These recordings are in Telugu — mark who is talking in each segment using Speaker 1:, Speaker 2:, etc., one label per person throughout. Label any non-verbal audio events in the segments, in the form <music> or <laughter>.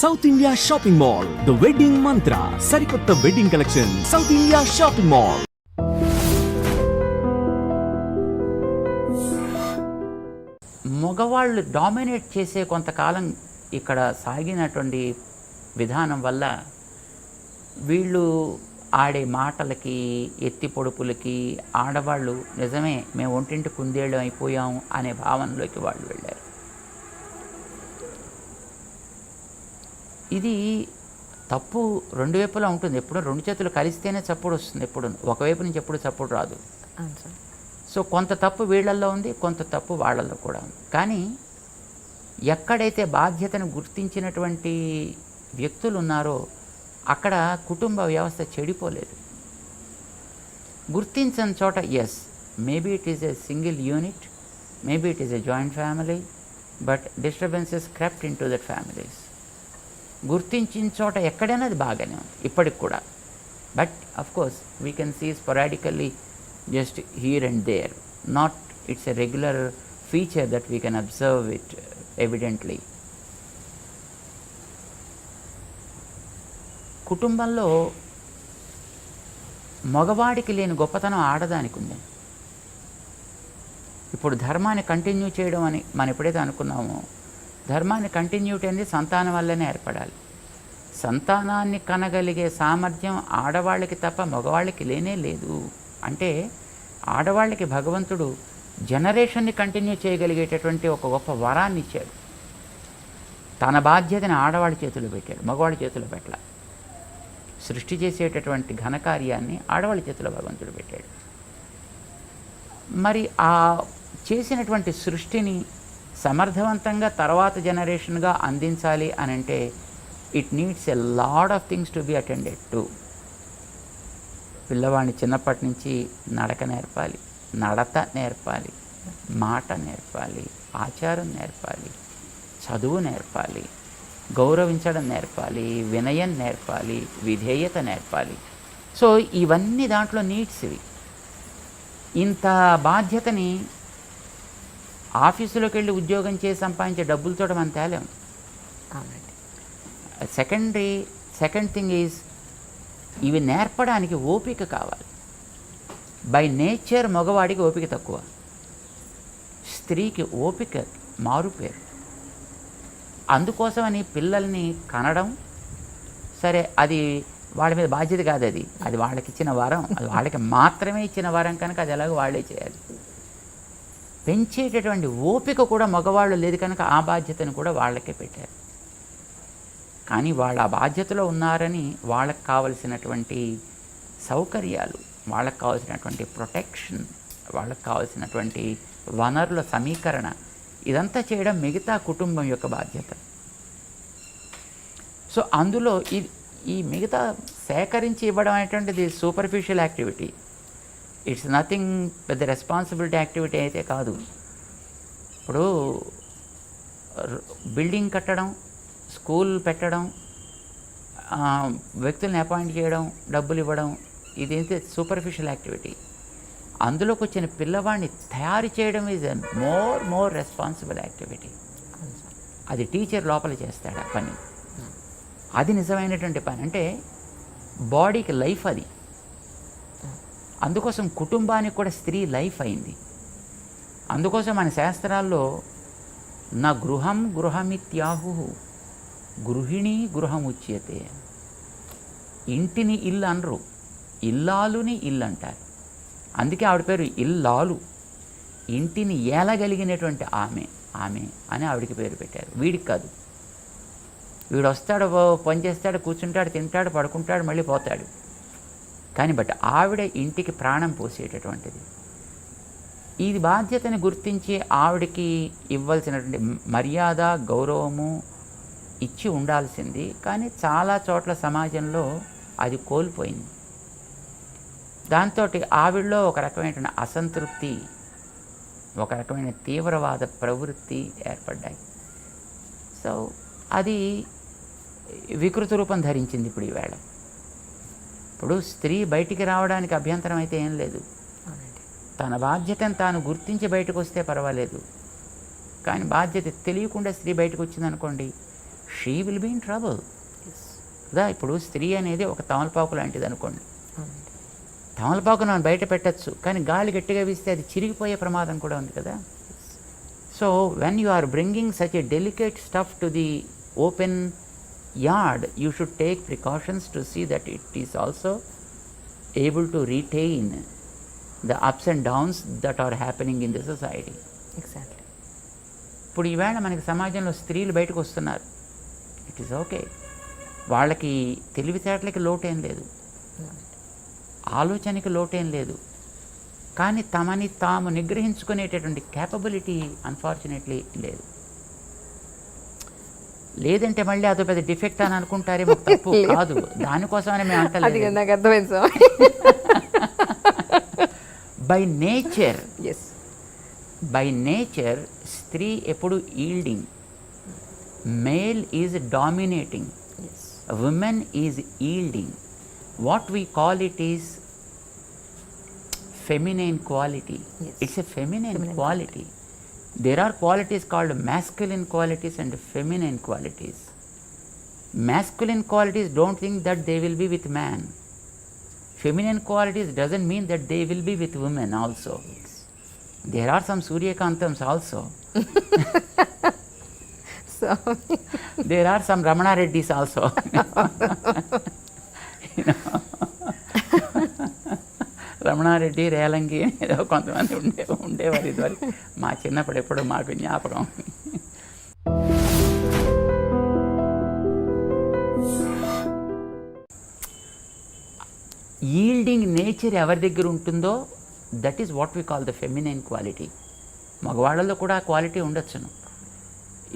Speaker 1: South India shopping mall the wedding Mantra సరికొత్త wedding collection South India shopping mall
Speaker 2: మగవాళ్ళు డామినేట్ చేసే కొంతకాలం ఇక్కడ సాగినటువంటి విధానం వల్ల వీళ్ళు ఆడే మాటలకి ఎత్తి పొడుపులకి ఆడవాళ్ళు నిజమే మేము ఒంటింటి కుందేళ్ళు అయిపోయాం అనే భావనలోకి వాళ్ళు వెళ్ళారు. ఇది తప్పు రెండు వైపులా ఉంటుంది. ఎప్పుడు రెండు చేతులు కలిస్తేనే చప్పుడు వస్తుంది. ఎప్పుడు ఒకవైపు నుంచి ఎప్పుడు చప్పుడు రాదు. సో కొంత తప్పు వీళ్ళల్లో ఉంది కొంత తప్పు వాళ్ళల్లో కూడా ఉంది. కానీ ఎక్కడైతే బాధ్యతను గుర్తించినటువంటి వ్యక్తులు ఉన్నారో అక్కడ కుటుంబ వ్యవస్థ చెడిపోలేదు. గుర్తించని చోట yes maybe it is a single unit maybe it is a joint family but disturbances crept into that families గుర్తించిన చోట ఎక్కడైనా అది బాగానే ఉంది ఇప్పటికి కూడా. But of course we can see sporadically just here and there not it's a regular feature that we can observe it evidently కుటుంబంలో మగవాడికి లేని గొప్పతనం ఆడదానికి ఉంది. ఇప్పుడు ధర్మాన్ని కంటిన్యూ చేయడం అని మనం ఎప్పుడైతే అనుకున్నామో ధర్మాన్ని కంటిన్యూటీ అనేది సంతానం వల్లనే ఏర్పడాలి. సంతానాన్ని కనగలిగే సామర్థ్యం ఆడవాళ్ళకి తప్ప మగవాళ్ళకి లేనే లేదు. అంటే ఆడవాళ్ళకి భగవంతుడు జనరేషన్ని కంటిన్యూ చేయగలిగేటటువంటి ఒక గొప్ప వరాన్ని ఇచ్చాడు. తన బాధ్యతని ఆడవాళ్ళ చేతిలో పెట్టాడు మగవాళ్ళ చేతిలో పెట్టాల. సృష్టి చేసేటటువంటి ఘనకార్యాన్ని ఆడవాళ్ళ చేతిలో భగవంతుడు పెట్టాడు. మరి ఆ చేసినటువంటి సృష్టిని సమర్థవంతంగా తర్వాత జనరేషన్గా అందించాలి అని అంటే it needs a lot of things to be attended to పిల్లవాడిని చిన్నప్పటి నుంచి నడక నేర్పాలి నడత నేర్పాలి మాట నేర్పాలి ఆచారం నేర్పాలి చదువు నేర్పాలి గౌరవించడం నేర్పాలి వినయం నేర్పాలి విధేయత నేర్పాలి. సో ఇవన్నీ దాంట్లో నీడ్స్ ఇవి. ఇంత బాధ్యతని ఆఫీసులోకి వెళ్ళి ఉద్యోగం చేసి సంపాదించే డబ్బులతో మనం తేలేం. సెకండరీ సెకండ్ థింగ్ ఈజ్ ఇవి నేర్పడానికి ఓపిక కావాలి. బై నేచర్ మగవాడికి ఓపిక తక్కువ. స్త్రీకి ఓపిక మారుపేరు. అందుకోసమని పిల్లల్ని కనడం సరే అది వాళ్ళ మీద బాధ్యత కాదు అది అది వాళ్ళకి ఇచ్చిన వరం. అది వాళ్ళకి మాత్రమే ఇచ్చిన వరం కనుక అది ఎలాగో వాళ్ళే చేయాలి. పెంచేటటువంటి ఓపిక కూడా మగవాళ్ళు లేదు కనుక ఆ బాధ్యతను కూడా వాళ్ళకే పెట్టారు. కానీ వాళ్ళ బాధ్యతలో ఉన్నారని వాళ్ళకి కావలసినటువంటి సౌకర్యాలు వాళ్ళకి కావాల్సినటువంటి ప్రొటెక్షన్ వాళ్ళకి కావాల్సినటువంటి వనరుల సమీకరణ ఇదంతా చేయడం మిగతా కుటుంబం యొక్క బాధ్యత. సో అందులో ఈ ఈ మిగతా సేకరించి ఇవ్వడం అనేటువంటిది సూపర్ఫిషియల్ యాక్టివిటీ ఇట్స్ నథింగ్ పెద్ద రెస్పాన్సిబిలిటీ యాక్టివిటీ అయితే కాదు. ఇప్పుడు బిల్డింగ్ కట్టడం స్కూల్ పెట్టడం వ్యక్తుల్ని అపాయింట్ చేయడం డబ్బులు ఇవ్వడం ఇదైతే సూపర్ఫిషియల్ యాక్టివిటీ అందులోకి వచ్చిన పిల్లవాడిని తయారు చేయడం is a more more
Speaker 3: responsible activity
Speaker 2: అది టీచర్ లోపల చేస్తాడు ఆ పని. అది నిజమైనటువంటి పని. అంటే బాడీకి లైఫ్ అది. అందుకోసం కుటుంబానికి కూడా స్త్రీ లైఫ్ అయింది. అందుకోసం మన శాస్త్రాల్లో నా గృహం గృహమిత్యాహు గృహిణి గృహం ఉచ్యతే ఇంటిని ఇల్లు అనరు ఇల్లాలుని ఇల్లు అంటారు. అందుకే ఆవిడ పేరు ఇల్లాలు. ఇంటిని ఏలగలిగినటువంటి ఆమె ఆమె అని ఆవిడికి పేరు పెట్టారు. వీడికి కాదు. వీడు వస్తాడు పని చేస్తాడు కూర్చుంటాడు తింటాడు పడుకుంటాడు మళ్ళీ పోతాడు. కానీ బట్ ఆవిడ ఇంటికి ప్రాణం పోసేటటువంటిది. ఈ బాధ్యతని గుర్తించి ఆవిడకి ఇవ్వాల్సినటువంటి మర్యాద గౌరవము ఇచ్చి ఉండాల్సింది. కానీ చాలా చోట్ల సమాజంలో అది కోల్పోయింది. దాంతో ఆవిడలో ఒక రకమైనటువంటి అసంతృప్తి ఒక రకమైన తీవ్రవాద ప్రవృత్తి ఏర్పడ్డాయి. సో అది వికృత రూపం ధరించింది ఇప్పుడు ఈవేళ ఇప్పుడు స్త్రీ బయటికి రావడానికి అభ్యంతరం అయితే ఏం లేదు. తన బాధ్యతను తాను గుర్తించి బయటకు వస్తే పర్వాలేదు. కానీ బాధ్యత తెలియకుండా స్త్రీ బయటకు వచ్చిందనుకోండి she will be in
Speaker 3: trouble
Speaker 2: కదా ఇప్పుడు స్త్రీ అనేది ఒక తమలపాకు లాంటిది అనుకోండి తమలపాకు మనం బయట పెట్టచ్చు కానీ గాలి గట్టిగా వీస్తే అది చిరిగిపోయే ప్రమాదం కూడా ఉంది కదా. So when you are bringing such a delicate stuff to the open yard you should take precautions to see that it is also able to retain the ups and downs that are happening in the society
Speaker 3: exactly
Speaker 2: ఇప్పుడు ఈవేళ మనకి సమాజంలో స్త్రీలు బయటకు వస్తున్నారు. ఇట్ ఈస్ ఓకే వాళ్ళకి తెలివితేటలకి లోటేం లేదు. ఆలోచనకి లోటేం లేదు. కానీ తమని తాము నిగ్రహించుకునేటటువంటి క్యాపబిలిటీ అన్ఫార్చునేట్లీ లేదు. లేదంటే మళ్ళీ అదో పెద్ద డిఫెక్ట్ అని అనుకుంటారేమో తప్పు <laughs> కాదు. దానికోసమని మేము అంటలేదు.
Speaker 3: నాకు అర్థమైంది
Speaker 2: by nature
Speaker 3: yes
Speaker 2: by nature స్త్రీ ఎప్పుడు
Speaker 3: yielding
Speaker 2: male is dominating yielding. What we call it is feminine quality.
Speaker 3: Yes.
Speaker 2: it's a feminine,
Speaker 3: Feminine
Speaker 2: quality. there are qualities called masculine qualities and feminine qualities masculine qualities don't think that they will be with man feminine qualities doesn't mean that they will be with women also there are some suryakantams also <laughs>
Speaker 3: Swamy
Speaker 2: there are some Ramana Reddys also. <laughs> You know. <laughs> Ramanareddy Relangi ఏదో కొంతమంది ఉండే ఉండేవారు ఇదివరకు మా చిన్నప్పుడు ఎప్పుడు మాకు జ్ఞాపకం. ఈల్డింగ్ నేచర్ ఎవరి దగ్గర ఉంటుందో that is what we call the feminine quality మగవాళ్ళలో కూడా ఆ క్వాలిటీ ఉండొచ్చును.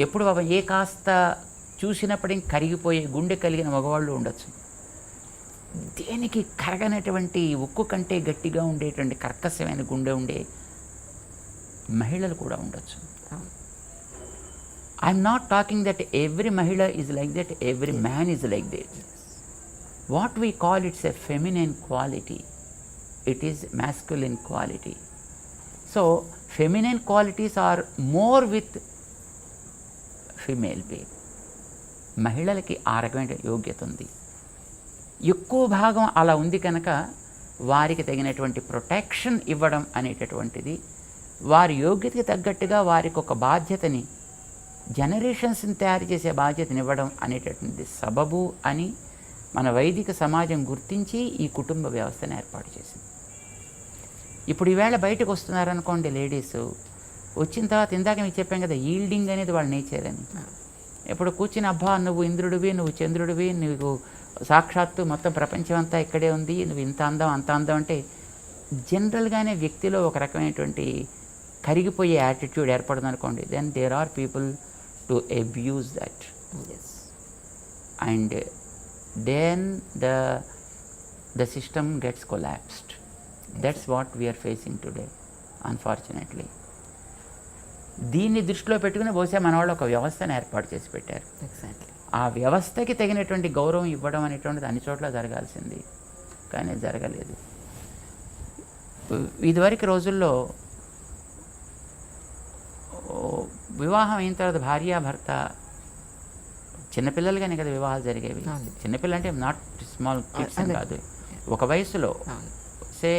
Speaker 2: ఎప్పుడు బాబా ఏ కాస్త చూసినప్పటికీ కరిగిపోయే గుండె కలిగిన మగవాళ్ళు ఉండొచ్చు. దేనికి కరగనటువంటి ఉక్కు కంటే గట్టిగా ఉండేటువంటి కర్కశమైన గుండె ఉండే మహిళలు కూడా ఉండొచ్చు. I'm not talking that every మహిళ is like that every man is like that what we call it's a feminine quality it is masculine quality. So feminine qualities are more with female baby మహిళలకి ఆ రకమైన యోగ్యత ఉంది. ఎక్కువ భాగం అలా ఉంది కనుక వారికి తగినటువంటి ప్రొటెక్షన్ ఇవ్వడం అనేటటువంటిది వారి యోగ్యతకి తగ్గట్టుగా వారికి ఒక బాధ్యతని జనరేషన్స్ని తయారు చేసే బాధ్యతని ఇవ్వడం అనేటటువంటి సబబు అని మన వైదిక సమాజం గుర్తించి ఈ కుటుంబ వ్యవస్థను ఏర్పాటు చేసింది. ఇప్పుడు ఈవేళ బయటకు వస్తున్నారనుకోండి లేడీస్ వచ్చిన తర్వాత ఇందాక మీకు చెప్పాం కదా ఈల్డింగ్ అనేది వాళ్ళ నేచర్ అని ఇప్పుడు కూర్చుని అబ్బా నువ్వు ఇంద్రుడివి నువ్వు చంద్రుడివి నువ్వు సాక్షాత్తు మొత్తం ప్రపంచం అంతా ఇక్కడే ఉంది నువ్వు ఇంత అందం అంత అందం అంటే జనరల్గానే వ్యక్తిలో ఒక రకమైనటువంటి కరిగిపోయే యాటిట్యూడ్ ఏర్పడుతుంది అనుకోండి then there are people to
Speaker 3: abuse
Speaker 2: that then the the system gets collapsed. That's what we are facing today unfortunately. దీన్ని దృష్టిలో పెట్టుకుని బహుశా మన వాళ్ళు ఒక వ్యవస్థను ఏర్పాటు చేసి పెట్టారు.
Speaker 3: ఎగ్జాక్ట్లీ
Speaker 2: ఆ వ్యవస్థకి తగినటువంటి గౌరవం ఇవ్వడం అనేటువంటిది అన్ని చోట్ల జరగాల్సింది కానీ జరగలేదు. ఇదివరకు రోజుల్లో వివాహం అయిన తర్వాత భార్యాభర్త చిన్నపిల్లలుగానే కదా వివాహాలు జరిగేవి. చిన్నపిల్ల అంటే నాట్ స్మాల్ కిడ్స్. కాదు ఒక వయసులో say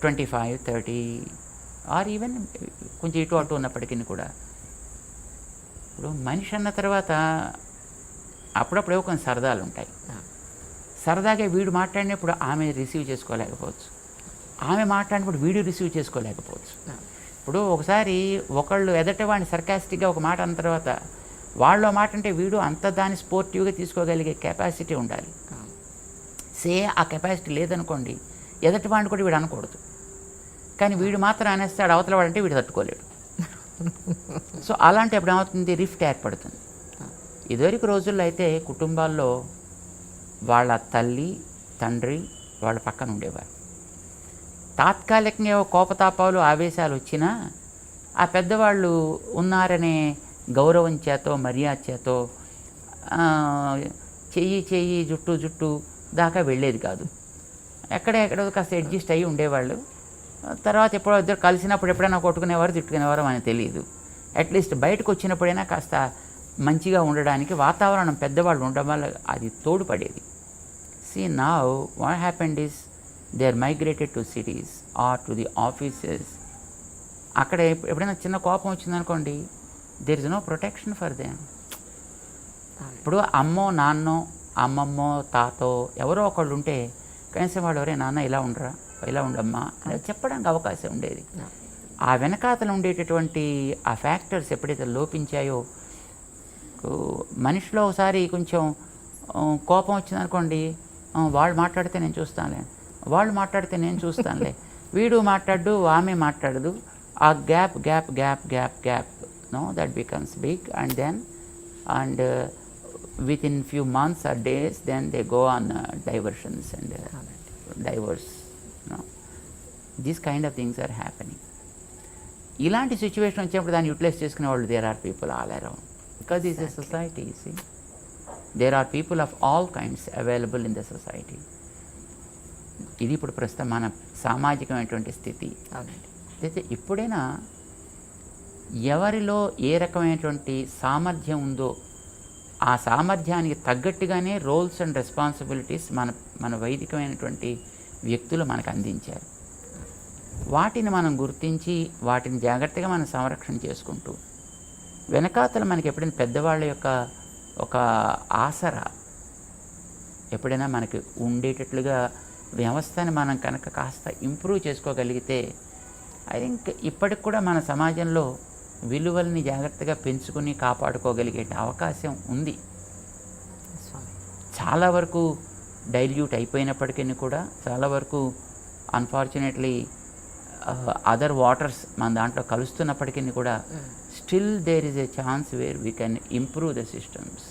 Speaker 2: twenty five thirty or even కొంచెం ఇటు అటు ఉన్నప్పటికీ కూడా ఇప్పుడు మనిషి అన్న తర్వాత అప్పుడప్పుడే కొన్ని సరదాలు ఉంటాయి. సరదాగా వీడు మాట్లాడినప్పుడు ఆమె రిసీవ్ చేసుకోలేకపోవచ్చు ఆమె మాట్లాడినప్పుడు వీడు రిసీవ్ చేసుకోలేకపోవచ్చు. ఇప్పుడు ఒకసారి ఒకళ్ళు ఎదటివాడిని సర్కాస్టిక్గా ఒక మాట అన్న తర్వాత వాళ్ళ మాట అంటే వీడు అంత దాన్ని స్పోర్టివ్గా తీసుకోగలిగే కెపాసిటీ ఉండాలి. సే ఆ కెపాసిటీ లేదనుకోండి ఎదటి వాడిని కూడా వీడు అనకూడదు. కానీ వీడు మాత్రం అనేస్తాడు అవతల వాడంటే వీడు తట్టుకోలేడు. సో అలాంటి ఎప్పుడు ఏమవుతుంది? రిఫ్ట్ ఏర్పడుతుంది. ఇదివరకు రోజుల్లో అయితే కుటుంబాల్లో వాళ్ళ తల్లి తండ్రి వాళ్ళ పక్కన ఉండేవారు. తాత్కాలికంగా ఏవో కోపతాపాలు ఆవేశాలు వచ్చినా ఆ పెద్దవాళ్ళు ఉన్నారనే గౌరవం చేతో మర్యాద చేతో చెయ్యి చెయ్యి జుట్టు జుట్టు దాకా వెళ్ళేది కాదు. ఎక్కడెక్కడో కాస్త అడ్జస్ట్ అయ్యి ఉండేవాళ్ళు. తర్వాత ఎప్పుడో ఇద్దరు కలిసినప్పుడు ఎప్పుడైనా కొట్టుకునేవారు తిట్టుకునేవారు అని తెలియదు. అట్లీస్ట్ బయటకు వచ్చినప్పుడైనా కాస్త మంచిగా ఉండడానికి వాతావరణం పెద్దవాళ్ళు ఉండడం వల్ల అది తోడ్పడేది. సీ నా what happened is they are migrated to cities or to the offices అక్కడ ఎప్- ఎప్పుడైనా చిన్న కోపం వచ్చిందనుకోండి there is no protection for them ఇప్పుడు అమ్మో నాన్నో అమ్మమ్మో తాతో ఎవరో ఒకళ్ళు ఉంటే కనీసం వాళ్ళు ఎవరే నాన్న ఇలా ఉండరా? ఇలా ఉండమ్మా? అని చెప్పడానికి అవకాశం ఉండేది. ఆ వెనకాతలు ఉండేటటువంటి ఆ ఫ్యాక్టర్స్ ఎప్పుడైతే లోపించాయో మనిషిలో ఒకసారి కొంచెం కోపం వచ్చిందనుకోండి వాళ్ళు మాట్లాడితే నేను చూస్తానులే. వాళ్ళు మాట్లాడితే నేను చూస్తానులే. వీడు మాట్లాడు ఆమె మాట్లాడదు. ఆ gap gap gap gap gap no that becomes big and then and within few months or days then they go on diversions and divorce no these kind of things are happening ఇలాంటి సిచ్యువేషన్ వచ్చినప్పుడు దాన్ని యూటిలైజ్ చేసుకునే వాళ్ళు there are people all around because is a society there are people of all kinds available in the society ఇది ఇప్పుడు ప్రస్తుతం మన సామాజికమైనటువంటి స్థితి. అయితే ఇప్పుడైనా ఎవరిలో ఏ రకమైనటువంటి సామర్థ్యం ఉందో ఆ సామర్థ్యానికి తగ్గట్టుగానే రోల్స్ అండ్ రెస్పాన్సిబిలిటీస్ మన మన వైదికమైనటువంటి వ్యక్తులు మనకు అందించారు. వాటిని మనం గుర్తించి వాటిని జాగ్రత్తగా మనం సంరక్షణ చేసుకుంటూ వెనకాతల మనకి ఎప్పుడైనా పెద్దవాళ్ళ యొక్క ఒక ఆసరా ఎప్పుడైనా మనకి ఉండేటట్లుగా వ్యవస్థని మనం కనుక కాస్త ఇంప్రూవ్ చేసుకోగలిగితే ఐ థింక్ ఇప్పటికి కూడా మన సమాజంలో విలువల్ని జాగ్రత్తగా పెంచుకుని కాపాడుకోగలిగే అవకాశం ఉంది. చాలా వరకు డైల్యూట్ అయిపోయినప్పటికీ కూడా చాలా వరకు అన్ఫార్చునేట్లీ అదర్ వాటర్స్ మన దాంట్లో కలుస్తున్నప్పటికీ కూడా still there is a chance where we can improve the systems